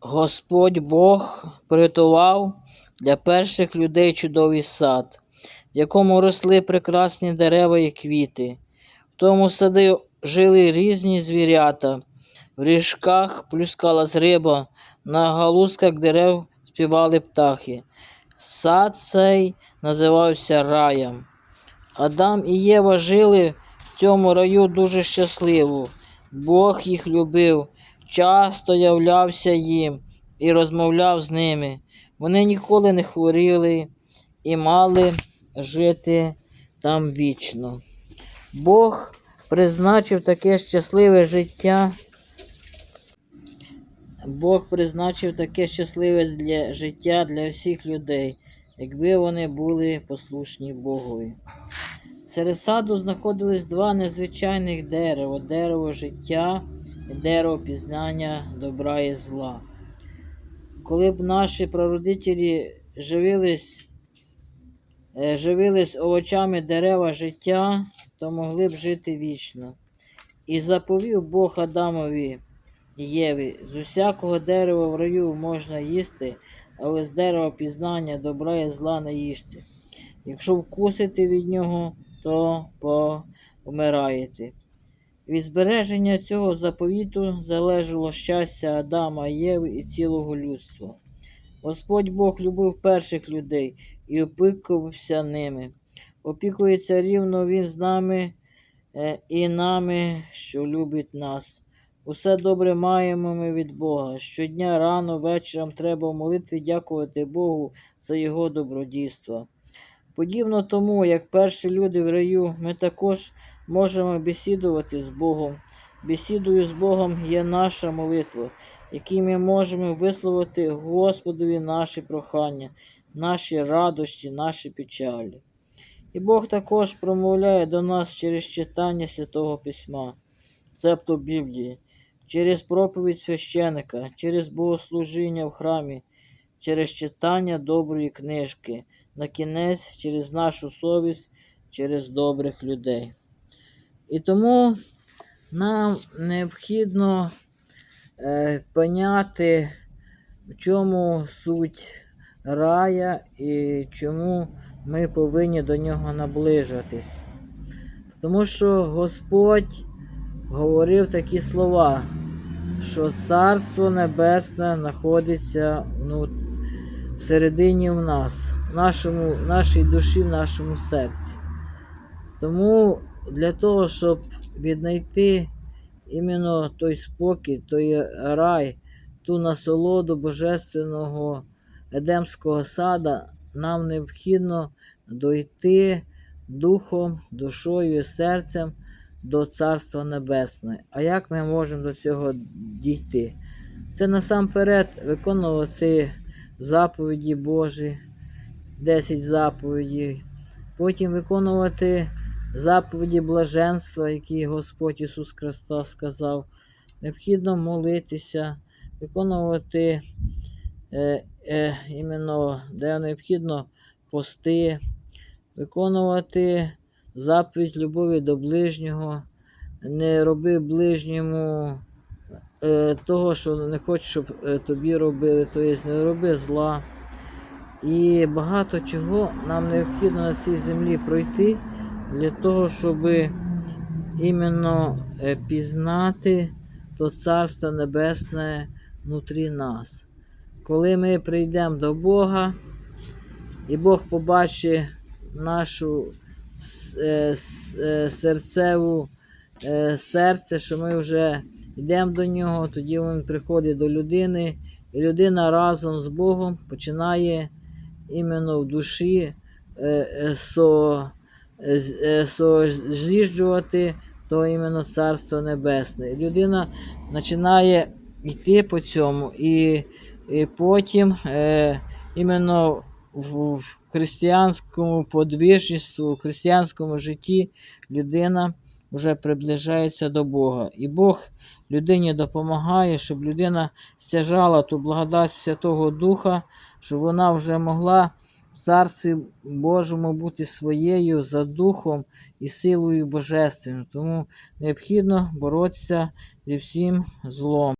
Господь Бог приготував для перших людей чудовий сад, в якому росли прекрасні дерева і квіти. В тому саді жили різні звірята. В ріжках плюскалась риба, на галузках дерев співали птахи. Сад цей називався раєм. Адам і Єва жили в цьому раю дуже щасливо. Бог їх любив, часто являвся їм і розмовляв з ними. Вони ніколи не хворіли і мали жити там вічно. Бог призначив таке щасливе життя. Бог призначив таке щасливе для життя для всіх людей, якби вони були послушні Богові. Серед саду знаходились два незвичайних дерева дерево життя дерево пізнання добра і зла. Коли б наші прародителі живились, е, живились овочами дерева життя, то могли б жити вічно. І заповів Бог Адамові Єві, з усякого дерева в раю можна їсти, але з дерева пізнання добра і зла не їжте. Якщо вкусите від нього, то помираєте. Від збереження цього заповіту залежало щастя Адама, Єви і цілого людства. Господь Бог любив перших людей і опікувався ними. Опікується рівно Він з нами е, і нами, що любить нас. Усе добре маємо ми від Бога. Щодня рано, вечором треба в молитві дякувати Богу за Його добродійство. Подібно тому, як перші люди в раю, ми також можемо бесідувати з Богом. Бесідою з Богом є наша молитва, якій ми можемо висловити Господові наші прохання, наші радощі, наші печалі. І Бог також промовляє до нас через читання Святого Письма, цебто Біблії, через проповідь священика, через богослужіння в храмі, через читання доброї книжки, на кінець через нашу совість, через добрих людей. І тому нам необхідно е, поняти, в чому суть рая і чому ми повинні до нього наближатись. Тому що Господь говорив такі слова, що Царство Небесне знаходиться ну, всередині в нас, в нашому, в нашій душі, в нашому серці. Тому для того, щоб віднайти іменно той спокій, той рай, ту насолоду божественного Едемського сада, нам необхідно дойти духом, душою і серцем до Царства Небесного. А як ми можемо до цього дійти? Це насамперед виконувати заповіді Божі, 10 заповідей, потім виконувати заповіді блаженства, які Господь Ісус Христос сказав. Необхідно молитися, виконувати е, е, іменно, де необхідно пости, виконувати заповідь любові до ближнього, не роби ближньому е, того, що не хочеш, щоб е, тобі робили, тобто не роби зла. І багато чого нам необхідно на цій землі пройти для того, щоб іменно е, пізнати то Царство Небесне внутрі нас. Коли ми прийдемо до Бога, і Бог побачить нашу е, е, серцеву серце, що ми вже йдемо до нього, тоді він приходить до людини, і людина разом з Богом починає іменно в душі е, з- созіжджувати то іменно Царство Небесне. Людина починає йти по цьому, і, і потім е, іменно в, в християнському подвижництву, в християнському житті людина вже приближається до Бога. І Бог людині допомагає, щоб людина стяжала ту благодать Святого Духа, щоб вона вже могла Царстві Божому бути своєю за духом і силою божественною. Тому необхідно боротися зі всім злом.